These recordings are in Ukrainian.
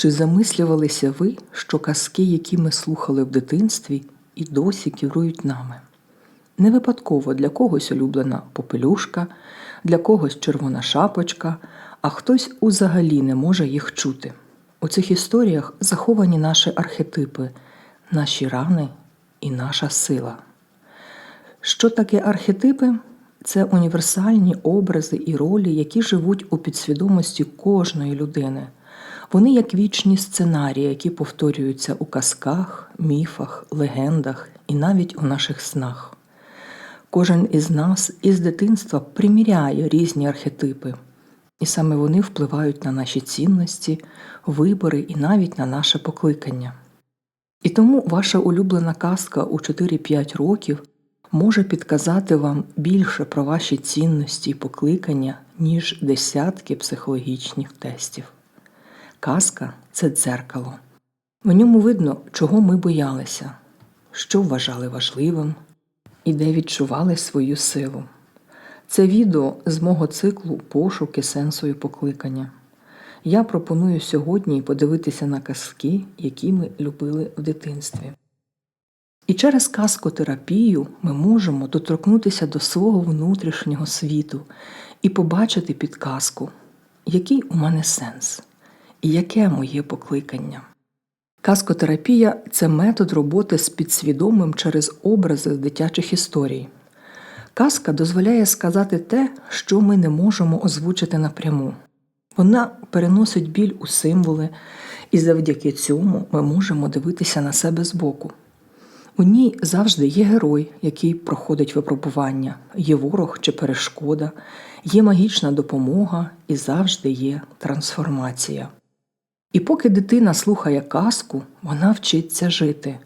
Чи замислювалися ви, що казки, які ми слухали в дитинстві, і досі керують нами? Не випадково для когось улюблена попелюшка, для когось червона шапочка, а хтось узагалі не може їх чути. У цих історіях заховані наші архетипи, наші рани і наша сила. Що таке архетипи? Це універсальні образи і ролі, які живуть у підсвідомості кожної людини. Вони як вічні сценарії, які повторюються у казках, міфах, легендах і навіть у наших снах. Кожен із нас із дитинства приміряє різні архетипи, і саме вони впливають на наші цінності, вибори і навіть на наше покликання. І тому ваша улюблена казка у 4-5 років може підказати вам більше про ваші цінності і покликання, ніж десятки психологічних тестів. Казка це дзеркало. В ньому видно, чого ми боялися, що вважали важливим і де відчували свою силу. Це відео з мого циклу Пошуки сенсу і покликання. Я пропоную сьогодні подивитися на казки, які ми любили в дитинстві. І через казкотерапію ми можемо доторкнутися до свого внутрішнього світу і побачити підказку, який у мене сенс і яке моє покликання. Казкотерапія це метод роботи з підсвідомим через образи з дитячих історій. Казка дозволяє сказати те, що ми не можемо озвучити напряму. Вона переносить біль у символи, і завдяки цьому ми можемо дивитися на себе збоку. У ній завжди є герой, який проходить випробування, є ворог чи перешкода, є магічна допомога і завжди є трансформація. І поки дитина слухає казку, вона вчиться жити.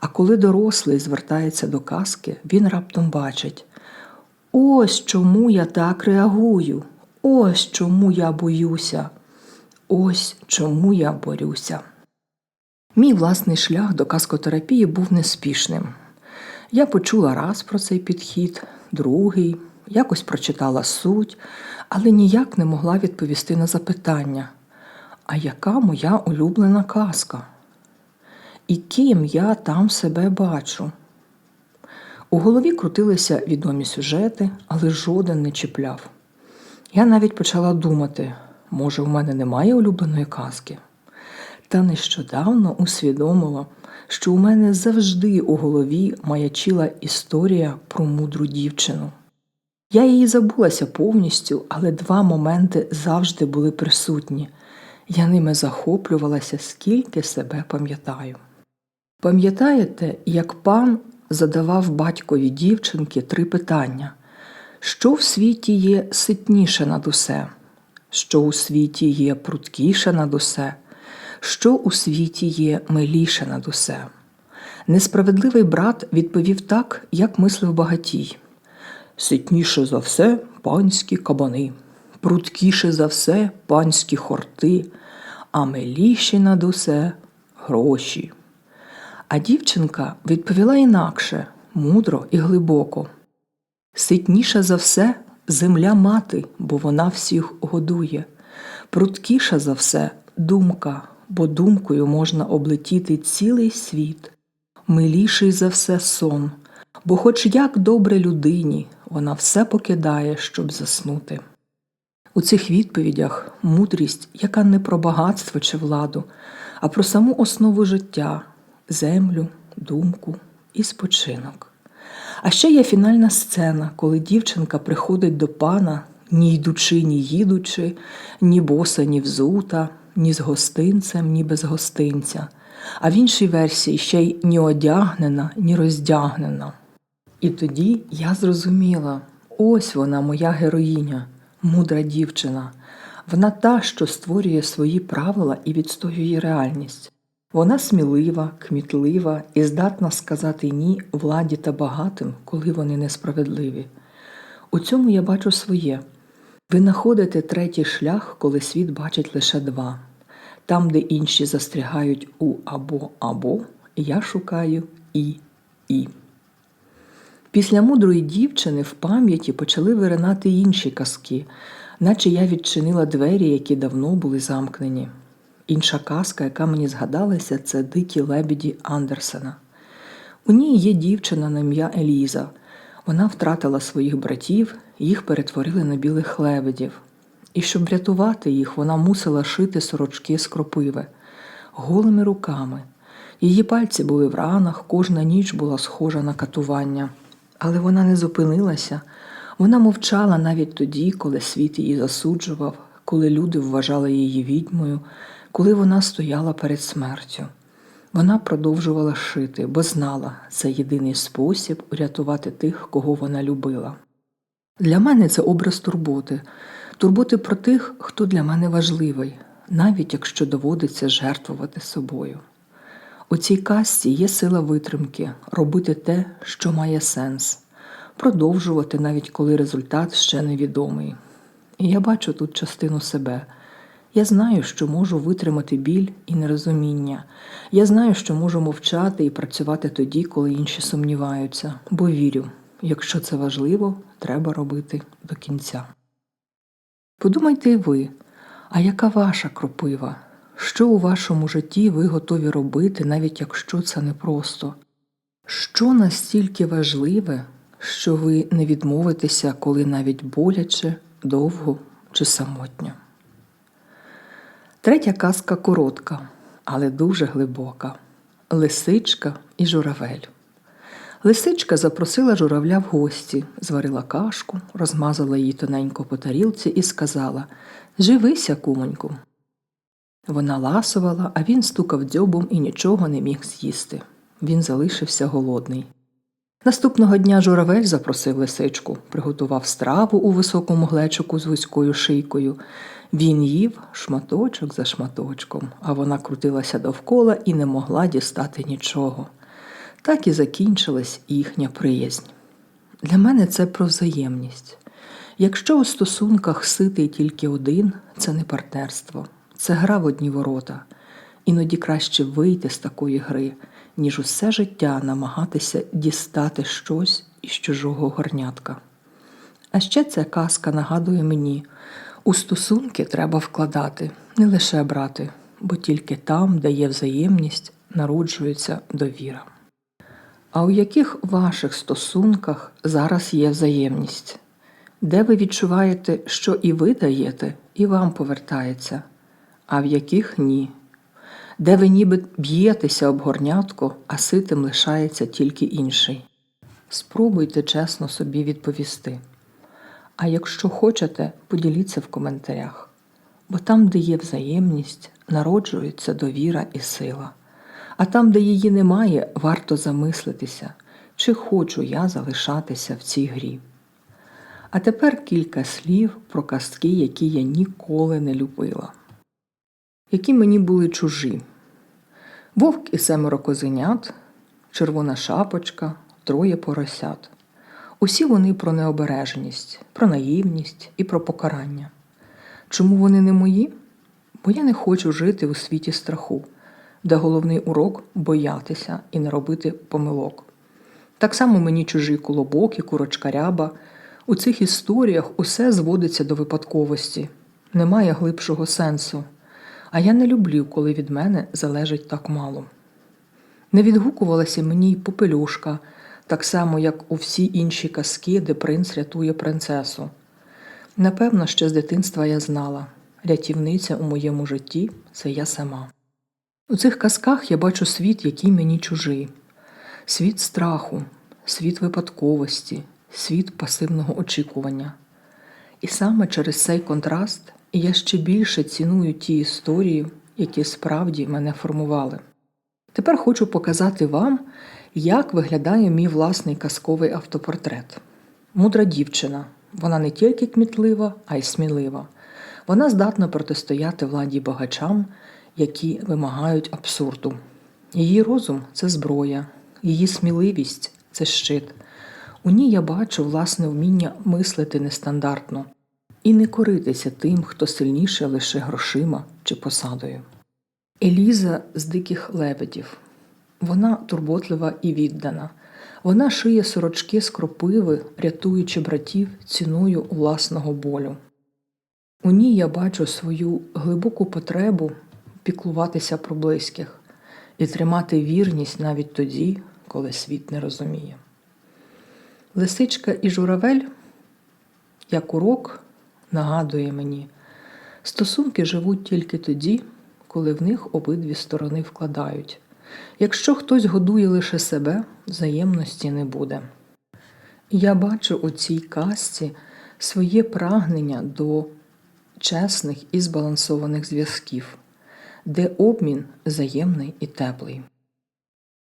А коли дорослий звертається до казки, він раптом бачить ось чому я так реагую, ось чому я боюся, ось чому я борюся. Мій власний шлях до казкотерапії був неспішним. Я почула раз про цей підхід, другий, якось прочитала суть, але ніяк не могла відповісти на запитання, а яка моя улюблена казка? І ким я там себе бачу? У голові крутилися відомі сюжети, але жоден не чіпляв. Я навіть почала думати, може, у мене немає улюбленої казки. Та нещодавно усвідомила, що у мене завжди у голові маячила історія про мудру дівчину. Я її забулася повністю, але два моменти завжди були присутні. Я ними захоплювалася, скільки себе пам'ятаю. Пам'ятаєте, як пан задавав батькові дівчинки три питання що в світі є ситніше над усе, що у світі є пруткіше над усе, що у світі є миліше над усе. Несправедливий брат відповів так, як мислив багатій. Ситніше за все панські кабани, пруткіше за все панські хорти, а миліші над усе гроші. А дівчинка відповіла інакше, мудро і глибоко. Ситніша за все земля мати, бо вона всіх годує, пруткіша за все думка, бо думкою можна облетіти цілий світ, миліший за все сон, бо, хоч як добре людині, вона все покидає, щоб заснути. У цих відповідях мудрість, яка не про багатство чи владу, а про саму основу життя, землю, думку і спочинок. А ще є фінальна сцена, коли дівчинка приходить до пана, ні йдучи, ні їдучи, ні боса, ні взута, ні з гостинцем, ні без гостинця, а в іншій версії ще й ні одягнена, ні роздягнена. І тоді я зрозуміла ось вона, моя героїня, мудра дівчина. Вона та, що створює свої правила і відстоює реальність. Вона смілива, кмітлива і здатна сказати ні владі та багатим, коли вони несправедливі. У цьому я бачу своє. Ви знаходите третій шлях, коли світ бачить лише два. Там, де інші застрягають у або або, я шукаю і і. Після мудрої дівчини в пам'яті почали виринати інші казки, наче я відчинила двері, які давно були замкнені. Інша казка, яка мені згадалася, це Дикі лебіді Андерсена. У ній є дівчина на ім'я Еліза. Вона втратила своїх братів, їх перетворили на білих лебедів. І щоб врятувати їх, вона мусила шити сорочки з кропиви голими руками. Її пальці були в ранах, кожна ніч була схожа на катування. Але вона не зупинилася. Вона мовчала навіть тоді, коли світ її засуджував, коли люди вважали її відьмою, коли вона стояла перед смертю. Вона продовжувала шити, бо знала, це єдиний спосіб урятувати тих, кого вона любила. Для мене це образ турботи, турботи про тих, хто для мене важливий, навіть якщо доводиться жертвувати собою. У цій казці є сила витримки, робити те, що має сенс, продовжувати, навіть коли результат ще невідомий. І я бачу тут частину себе. Я знаю, що можу витримати біль і нерозуміння. Я знаю, що можу мовчати і працювати тоді, коли інші сумніваються, бо вірю, якщо це важливо, треба робити до кінця. Подумайте і ви, а яка ваша кропива? Що у вашому житті ви готові робити, навіть якщо це непросто? Що настільки важливе, що ви не відмовитеся, коли навіть боляче, довго чи самотньо? Третя казка коротка, але дуже глибока Лисичка і журавель. Лисичка запросила журавля в гості, зварила кашку, розмазала її тоненько по тарілці і сказала Живися, кумоньку. Вона ласувала, а він стукав дзьобом і нічого не міг з'їсти. Він залишився голодний. Наступного дня журавель запросив лисичку, приготував страву у високому глечику з вузькою шийкою. Він їв шматочок за шматочком, а вона крутилася довкола і не могла дістати нічого. Так і закінчилась їхня приязнь. Для мене це про взаємність. Якщо у стосунках ситий тільки один, це не партнерство, це гра в одні ворота. Іноді краще вийти з такої гри, ніж усе життя намагатися дістати щось із чужого горнятка. А ще ця казка нагадує мені, у стосунки треба вкладати, не лише брати, бо тільки там, де є взаємність, народжується довіра. А у яких ваших стосунках зараз є взаємність? Де ви відчуваєте, що і ви даєте, і вам повертається, а в яких ні? Де ви ніби б'єтеся об горнятку, а ситим лишається тільки інший? Спробуйте чесно собі відповісти. А якщо хочете, поділіться в коментарях, бо там, де є взаємність, народжується довіра і сила. А там, де її немає, варто замислитися, чи хочу я залишатися в цій грі. А тепер кілька слів про казки, які я ніколи не любила, які мені були чужі. Вовк і семеро козенят, червона шапочка, троє поросят. Усі вони про необережність, про наївність і про покарання. Чому вони не мої? Бо я не хочу жити у світі страху, де головний урок боятися і не робити помилок. Так само мені чужі колобок і курочка ряба. У цих історіях усе зводиться до випадковості, немає глибшого сенсу. А я не люблю, коли від мене залежить так мало. Не відгукувалася мені й попелюшка, так само, як у всі інші казки, де принц рятує принцесу. Напевно, ще з дитинства я знала рятівниця у моєму житті це я сама. У цих казках я бачу світ, який мені чужий, світ страху, світ випадковості, світ пасивного очікування. І саме через цей контраст я ще більше ціную ті історії, які справді мене формували. Тепер хочу показати вам, як виглядає мій власний казковий автопортрет. Мудра дівчина. Вона не тільки кмітлива, а й смілива. Вона здатна протистояти владі багачам, які вимагають абсурду. Її розум це зброя, її сміливість це щит. У ній я бачу власне вміння мислити нестандартно і не коритися тим, хто сильніше лише грошима чи посадою. Еліза з диких лебедів. Вона турботлива і віддана. Вона шиє сорочки з кропиви, рятуючи братів ціною власного болю. У ній я бачу свою глибоку потребу піклуватися про близьких і тримати вірність навіть тоді, коли світ не розуміє. Лисичка і журавель, як урок, нагадує мені, стосунки живуть тільки тоді, коли в них обидві сторони вкладають. Якщо хтось годує лише себе, взаємності не буде. Я бачу у цій казці своє прагнення до чесних і збалансованих зв'язків, де обмін взаємний і теплий.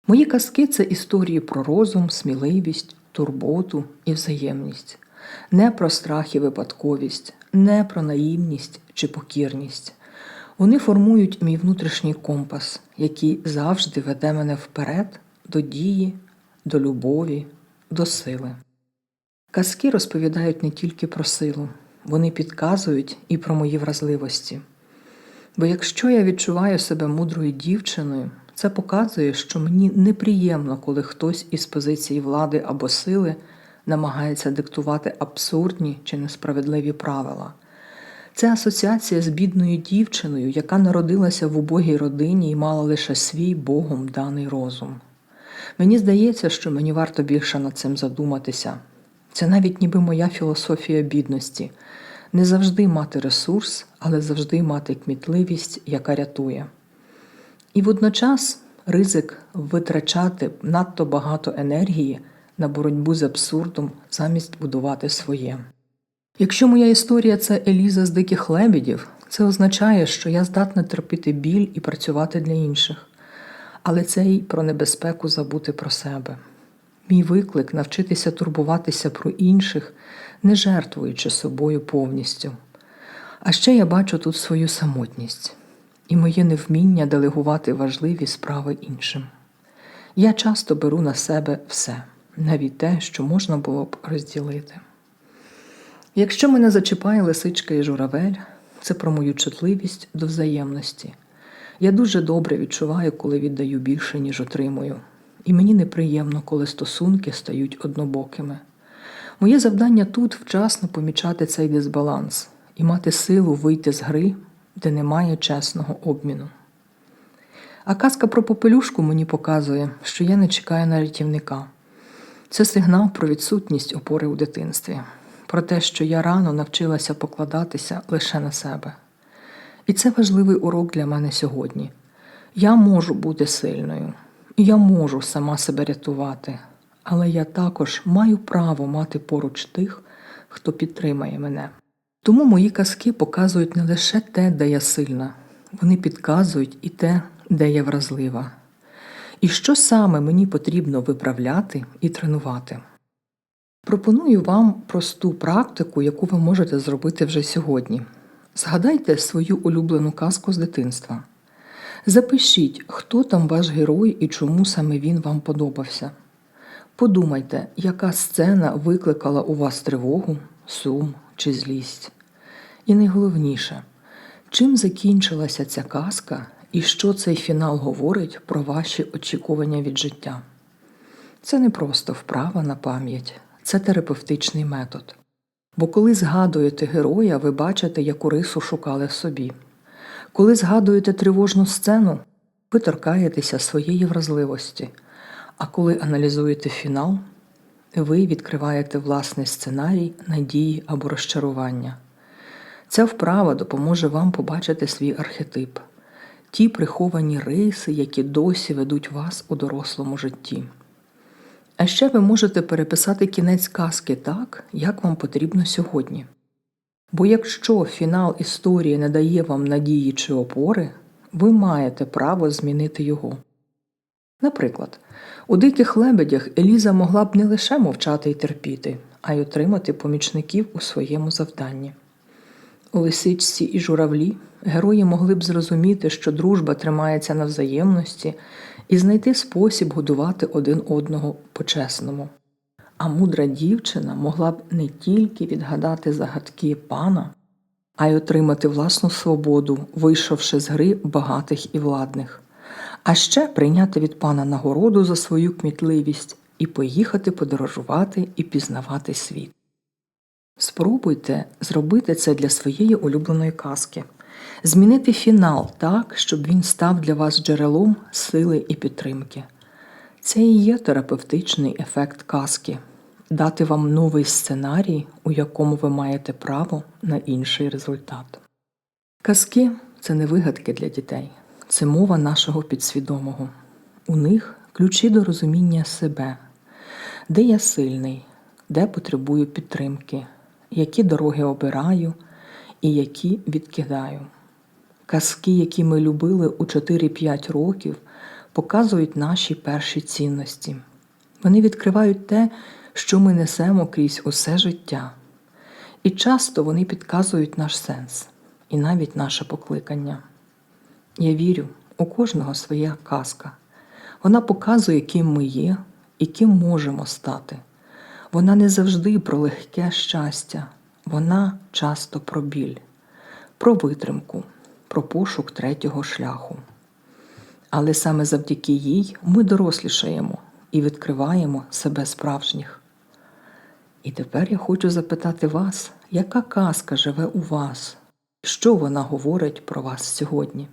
Мої казки це історії про розум, сміливість, турботу і взаємність, не про страх і випадковість, не про наївність чи покірність. Вони формують мій внутрішній компас, який завжди веде мене вперед до дії, до любові, до сили. Казки розповідають не тільки про силу, вони підказують і про мої вразливості. Бо якщо я відчуваю себе мудрою дівчиною, це показує, що мені неприємно, коли хтось із позиції влади або сили намагається диктувати абсурдні чи несправедливі правила. Це асоціація з бідною дівчиною, яка народилася в убогій родині і мала лише свій Богом даний розум. Мені здається, що мені варто більше над цим задуматися. Це навіть ніби моя філософія бідності не завжди мати ресурс, але завжди мати кмітливість, яка рятує. І водночас ризик витрачати надто багато енергії на боротьбу з абсурдом замість будувати своє. Якщо моя історія це Еліза з диких лебідів, це означає, що я здатна терпіти біль і працювати для інших, але це й про небезпеку забути про себе. Мій виклик навчитися турбуватися про інших, не жертвуючи собою повністю. А ще я бачу тут свою самотність і моє невміння делегувати важливі справи іншим. Я часто беру на себе все, навіть те, що можна було б розділити. Якщо мене зачіпає лисичка і журавель, це про мою чутливість до взаємності. Я дуже добре відчуваю, коли віддаю більше, ніж отримую, і мені неприємно, коли стосунки стають однобокими. Моє завдання тут вчасно помічати цей дисбаланс і мати силу вийти з гри, де немає чесного обміну. А казка про попелюшку мені показує, що я не чекаю на рятівника. Це сигнал про відсутність опори у дитинстві, про те, що я рано навчилася покладатися лише на себе. І це важливий урок для мене сьогодні. Я можу бути сильною, я можу сама себе рятувати, але я також маю право мати поруч тих, хто підтримає мене. Тому мої казки показують не лише те, де я сильна, вони підказують і те, де я вразлива. І що саме мені потрібно виправляти і тренувати. Пропоную вам просту практику, яку ви можете зробити вже сьогодні. Згадайте свою улюблену казку з дитинства. Запишіть, хто там ваш герой і чому саме він вам подобався. Подумайте, яка сцена викликала у вас тривогу, сум чи злість. І найголовніше, чим закінчилася ця казка і що цей фінал говорить про ваші очікування від життя. Це не просто вправа на пам'ять, це терапевтичний метод. Бо коли згадуєте героя, ви бачите, яку рису шукали в собі. Коли згадуєте тривожну сцену, ви торкаєтеся своєї вразливості, а коли аналізуєте фінал, ви відкриваєте власний сценарій надії або розчарування. Ця вправа допоможе вам побачити свій архетип, ті приховані риси, які досі ведуть вас у дорослому житті. А ще ви можете переписати кінець казки так, як вам потрібно сьогодні. Бо якщо фінал історії не дає вам надії чи опори, ви маєте право змінити його. Наприклад, у диких лебедях Еліза могла б не лише мовчати і терпіти, а й отримати помічників у своєму завданні. У лисичці і журавлі герої могли б зрозуміти, що дружба тримається на взаємності, і знайти спосіб годувати один одного по-чесному. А мудра дівчина могла б не тільки відгадати загадки пана, а й отримати власну свободу, вийшовши з гри багатих і владних, а ще прийняти від пана нагороду за свою кмітливість і поїхати подорожувати і пізнавати світ. Спробуйте зробити це для своєї улюбленої казки. Змінити фінал так, щоб він став для вас джерелом сили і підтримки. Це і є терапевтичний ефект казки дати вам новий сценарій, у якому ви маєте право на інший результат. Казки це не вигадки для дітей, це мова нашого підсвідомого. У них ключі до розуміння себе, де я сильний, де потребую підтримки, які дороги обираю і які відкидаю. Казки, які ми любили у 4-5 років, показують наші перші цінності. Вони відкривають те, що ми несемо крізь усе життя. І часто вони підказують наш сенс і навіть наше покликання. Я вірю, у кожного своя казка. Вона показує, ким ми є і ким можемо стати. Вона не завжди про легке щастя, вона часто про біль, про витримку, про пошук третього шляху. Але саме завдяки їй ми дорослішаємо і відкриваємо себе справжніх. І тепер я хочу запитати вас, яка казка живе у вас? Що вона говорить про вас сьогодні?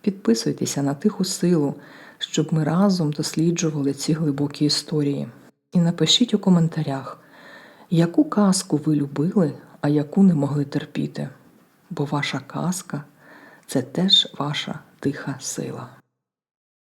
Підписуйтеся на тиху силу, щоб ми разом досліджували ці глибокі історії. І напишіть у коментарях, яку казку ви любили, а яку не могли терпіти. Бо ваша казка це теж ваша тиха сила.